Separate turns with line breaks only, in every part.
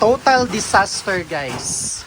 Total disaster guys.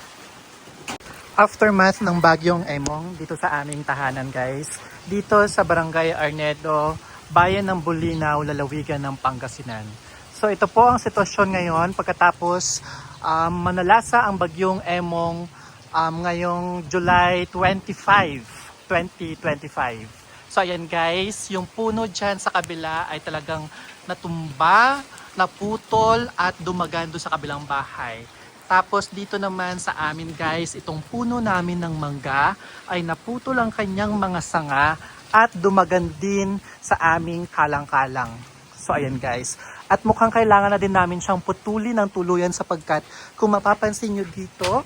Aftermath ng bagyong Emong dito sa aming tahanan guys. Dito sa Barangay Arnedo, bayan ng Bulinaw, lalawigan ng Pangasinan. So ito po ang sitwasyon ngayon pagkatapos um, manalasa ang bagyong Emong um, ngayong July 25, 2025. So ayan guys, yung puno dyan sa kabila ay talagang natumba, naputol at dumagan doon sa kabilang bahay. Tapos dito naman sa amin guys, itong puno namin ng mangga ay naputol ang kanyang mga sanga at dumagan din sa aming kalang-kalang. So ayan guys. At mukhang kailangan na din namin siyang putulin ng tuluyan sapagkat kung mapapansin nyo dito,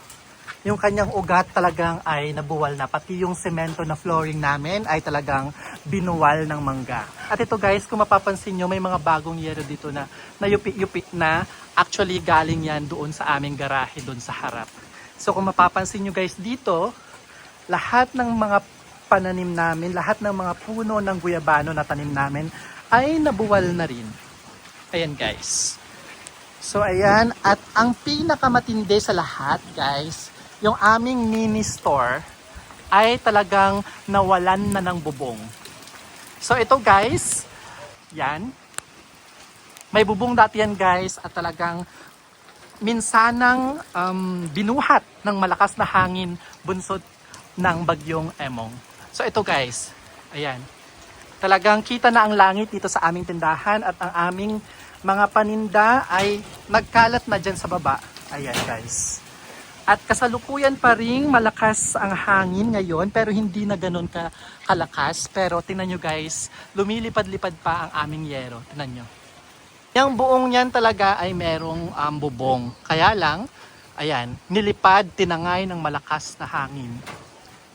yung kanyang ugat talagang ay nabuwal na. Pati yung semento na flooring namin ay talagang binuwal ng mangga. At ito guys, kung mapapansin nyo, may mga bagong yero dito na nayupi-yupi na. Actually, galing yan doon sa aming garahe doon sa harap. So kung mapapansin nyo guys dito, lahat ng mga pananim namin, lahat ng mga puno ng guyabano na tanim namin ay nabuwal na rin. Ayan guys. So ayan, at ang pinakamatindi sa lahat guys, yung aming mini store ay talagang nawalan na ng bubong. So ito guys, yan. May bubong dati yan guys at talagang minsanang um, binuhat ng malakas na hangin bunsod ng bagyong Emong. So ito guys, ayan. Talagang kita na ang langit dito sa aming tindahan at ang aming mga paninda ay nagkalat na dyan sa baba. Ayan guys. At kasalukuyan pa rin malakas ang hangin ngayon pero hindi na ganun ka kalakas. Pero tingnan nyo guys, lumilipad-lipad pa ang aming yero. Tingnan nyo. Yung buong yan talaga ay merong um, bubong. Kaya lang, ayan, nilipad, tinangay ng malakas na hangin.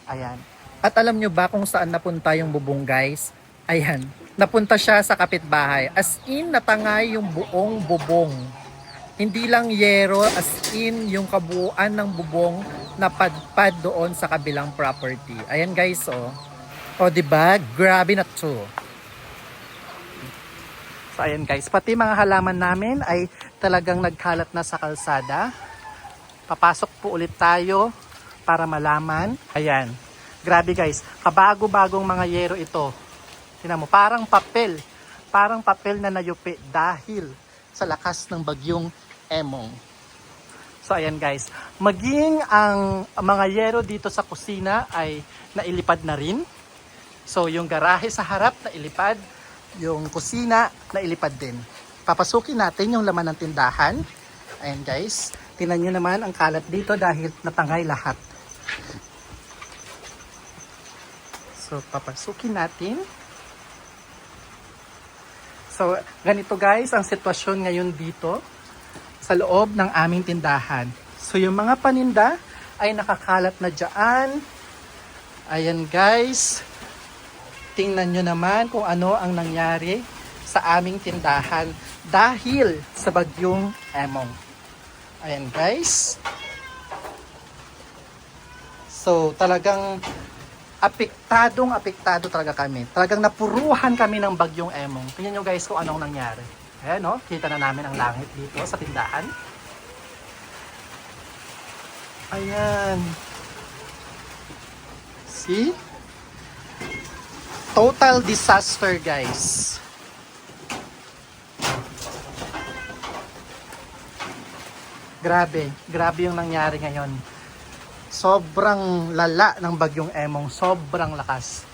Ayan. At alam nyo ba kung saan napunta yung bubong guys? Ayan, napunta siya sa kapitbahay. As in, natangay yung buong bubong. Hindi lang yero, as in, yung kabuuan ng bubong na padpad doon sa kabilang property. Ayan guys, oh. O, di ba? Grabe na to. So, ayan guys. Pati mga halaman namin ay talagang nagkalat na sa kalsada. Papasok po ulit tayo para malaman. Ayan. Grabe guys. Kabago-bagong mga yero ito. Tingnan mo, parang papel. Parang papel na nayupi dahil sa lakas ng bagyong Emong. So ayan guys, maging ang mga yero dito sa kusina ay nailipad na rin. So yung garahe sa harap nailipad, yung kusina nailipad din. Papasukin natin yung laman ng tindahan. Ayan guys, tinan nyo naman ang kalat dito dahil natangay lahat. So papasukin natin. So, ganito guys ang sitwasyon ngayon dito sa loob ng aming tindahan. So, yung mga paninda ay nakakalat na dyan. Ayan guys. Tingnan nyo naman kung ano ang nangyari sa aming tindahan dahil sa bagyong Emong. Ayan guys. So, talagang apektadong apektado talaga kami. Talagang napuruhan kami ng bagyong Emong. Tingnan nyo guys kung anong nangyari. Ayan no, kita na namin ang langit dito sa tindahan. Ayan. See? Total disaster guys. Grabe, grabe yung nangyari ngayon sobrang lala ng bagyong Emong, sobrang lakas.